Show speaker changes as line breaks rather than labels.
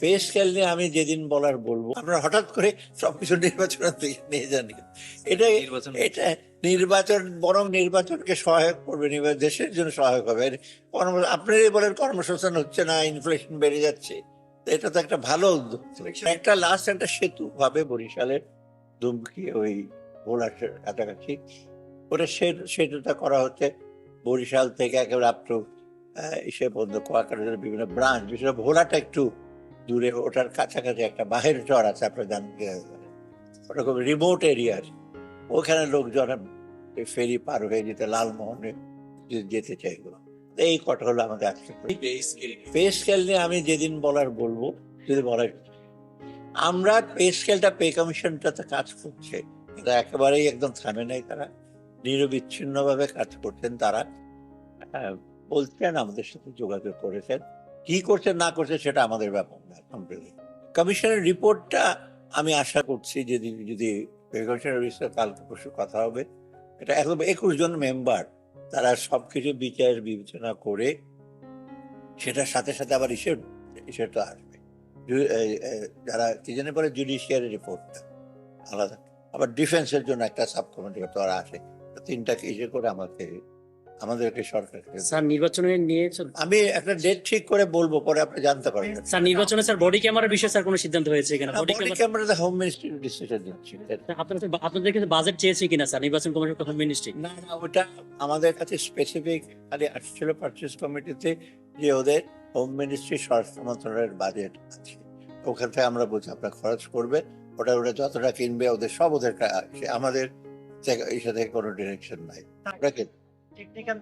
Pay scale নিয়ে আমি যেদিন বলার বলব আপনারা হঠাৎ করে সবকিছু নির্বাচনের দিকে নিয়ে যান এটা
নির্বাচন।
এটা নির্বাচন বরং নির্বাচনকে সহায়ক করবে দেশের জন্য সহায়ক হবে। আপনারই বলেন কর্মসংস্থান হচ্ছে না ইনফ্লেশন বেড়ে যাচ্ছে। এটা তো একটা ভালো উদ্যোগ। একটা লাস্ট একটা সেতু হবে বরিশালের দুমকি ওই ভোলার কাছাকাছি। ওটা সে- সেতুটা করা হচ্ছে বরিশাল থেকে একেবারে আপ টু ইসে পর্যন্ত কোয়াকাটার বিভিন্ন ব্রাঞ্চ বিশেষ ভোলাটা একটু দূরে ওটার কাছাকাছি একটা বাহের চর আছে আপনার জানেন ওটা খুব রিমোট এরিয়ার ওখানে লোকজন ফেরি পার হয়ে যেতে লালমোহনে যেতে চাইব এই কটা হলো আমাদের আজকে পে স্কেল নিয়ে। আমি যেদিন বলার বলব যদি বলার। আমরা পে স্কেলটা পে কমিশনটাতে কাজ করছে এটা একেবারেই একদম থামে নাই তারা। নিরবিচ্ছিন্নভাবে কাজ করছেন তারা। আহ, বলছেন, আমাদের সাথে যোগাযোগ করেছেন। কি করছেন, না করছেন, সেটা আমাদের ব্যাপার না কমপ্লিটলি কমিশনের রিপোর্টটা আমি আশা করছি যদি যদি কমিশনের কালকে পরশু কথা হবে, এটা একদম একুশ জন মেম্বার তারা সবকিছু বিচার বিবেচনা করে সেটার সাথে সাথে আবার ইসেটা আসবে। যারা কি জানে পরে জুডিশিয়ারি রিপোর্টটা আলাদা। আবার ডিফেন্সের জন্য একটা সাব কমিটি তারা আসে। তো তিনটাকে ইসে করে আমাকে আমাদেরকে সরকারকে
স্যার নির্বাচনে নিয়ে
আমি একটা ডেট ঠিক করে বলব পরে আপনি জানতে পারবেন।
স্যার নির্বাচনে স্যার বডি ক্যামেরার বিষয়ে স্যার কোনো সিদ্ধান্ত হয়েছে কিনা? Body camera
home ministry decision নিচ্ছে।
আপনাদের আপনাদের কাছে বাজেট চেয়েছে কিনা স্যার নির্বাচন কমিশন হোম মিনিস্ট্রি
না না ওটা আমাদের কাছে স্পেসিফিক খালি আসছিল পারচেস কমিটিতে যে ওদের হোম মিনিস্ট্রি স্বরাষ্ট্র মন্ত্রণালয়ের বাজেট আছে। ওখান থেকে আমরা বলছি আপনার খরচ করবে ওটা ওটা যতটা কিনবে ওদের সব ওদের আমাদের এই সাথে কোনো ডিরেকশন নাই। ওটাকে
टेक्निकल